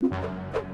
you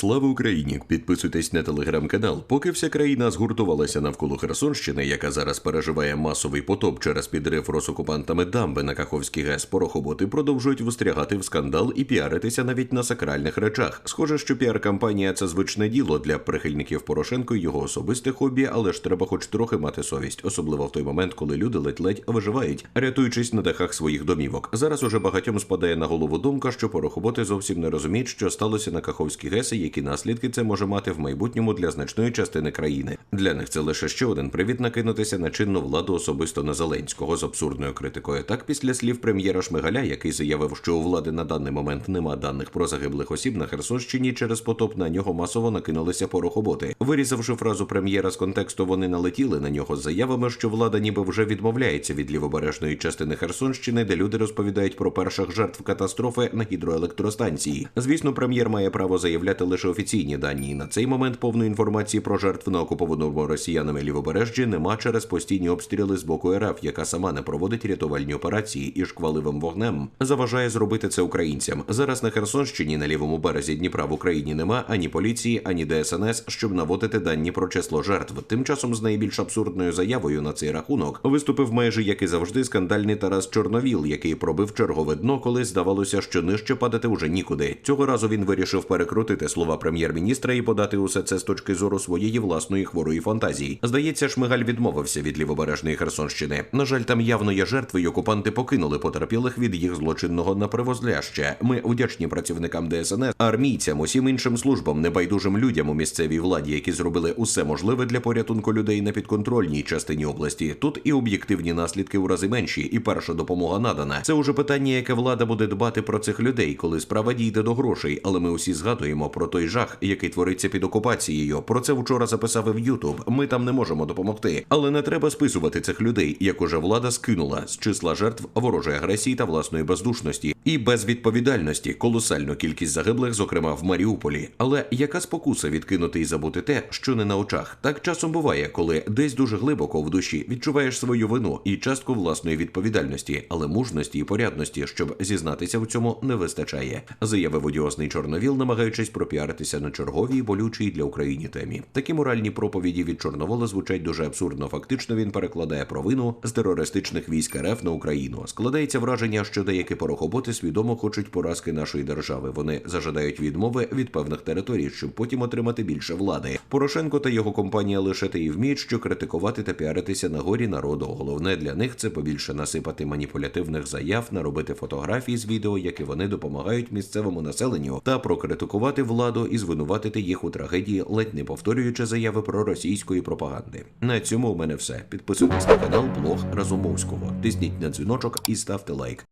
Слава Україні! Підписуйтесь на телеграм-канал. Поки вся країна згуртувалася навколо Херсонщини, яка зараз переживає масовий потоп через підрив росокупантами дамби на Каховський ГЕС, порохоботи продовжують встрягати в скандал і піаритися навіть на сакральних речах. Схоже, що піар-кампанія це звичне діло для прихильників Порошенко і його особисте хобі, але ж треба хоч трохи мати совість, особливо в той момент, коли люди ледь-ледь виживають, рятуючись на дахах своїх домівок. Зараз уже багатьом спадає на голову думка, що порохоботи зовсім не розуміють, що сталося на Каховській ГЕС які наслідки це може мати в майбутньому для значної частини країни. Для них це лише ще один привід накинутися на чинну владу особисто на Зеленського з абсурдною критикою. Так, після слів прем'єра Шмигаля, який заявив, що у влади на даний момент нема даних про загиблих осіб на Херсонщині через потоп на нього масово накинулися порохоботи. Вирізавши фразу прем'єра з контексту, вони налетіли на нього з заявами, що влада ніби вже відмовляється від лівобережної частини Херсонщини, де люди розповідають про перших жертв катастрофи на гідроелектростанції. Звісно, прем'єр має право заявляти лише офіційні дані. На цей момент повної інформації про жертв на окупованому росіянами лівобережжі нема через постійні обстріли з боку РФ, яка сама не проводить рятувальні операції і шкваливим вогнем заважає зробити це українцям. Зараз на Херсонщині на лівому березі Дніпра в Україні нема ані поліції, ані ДСНС, щоб наводити дані про число жертв. Тим часом з найбільш абсурдною заявою на цей рахунок виступив майже як і завжди скандальний Тарас Чорновіл, який пробив чергове дно, коли здавалося, що нижче падати уже нікуди. Цього разу він вирішив перекрутити слова прем'єр-міністра і подати усе це з точки зору своєї власної хворої фантазії. Здається, Шмигаль відмовився від лівобережної Херсонщини. На жаль, там явно є жертви, і окупанти покинули потерпілих від їх злочинного напривозляща. Ми вдячні працівникам ДСНС, армійцям, усім іншим службам, небайдужим людям у місцевій владі, які зробили усе можливе для порятунку людей на підконтрольній частині області. Тут і об'єктивні наслідки у рази менші, і перша допомога надана. Це уже питання, яке влада буде дбати про цих людей, коли справа дійде до грошей. Але ми усі згадуємо про той жах, який твориться під окупацією. Про це вчора записав і в Ютуб. Ми там не можемо допомогти. Але не треба списувати цих людей, як уже влада скинула з числа жертв ворожої агресії та власної бездушності і безвідповідальності. Колосальну кількість загиблих, зокрема в Маріуполі. Але яка спокуса відкинути і забути те, що не на очах? Так часом буває, коли десь дуже глибоко в душі відчуваєш свою вину і частку власної відповідальності, але мужності і порядності, щоб зізнатися в цьому, не вистачає. Заявив одіозний чорновіл, намагаючись пропіаритися на черговій болючій для України темі. Такі моральні проповіді від Чорновола звучать дуже абсурдно. Фактично він перекладає провину з терористичних військ РФ на Україну. Складається враження, що деякі порохоботи свідомо хочуть поразки нашої держави. Вони зажадають відмови від певних територій, щоб потім отримати більше влади. Порошенко та його компанія лише те і вміють, що критикувати та піаритися на горі народу. Головне для них це побільше насипати маніпулятивних заяв, наробити фотографії з відео, які вони допомагають місцевому населенню, та прокритикувати владу і звинуватити їх у трагедії, ледь не повторюючи заяви про російської пропаганди. На цьому у мене все. Підписуйтесь на канал Блог Разумовського. Тисніть на дзвіночок і ставте лайк.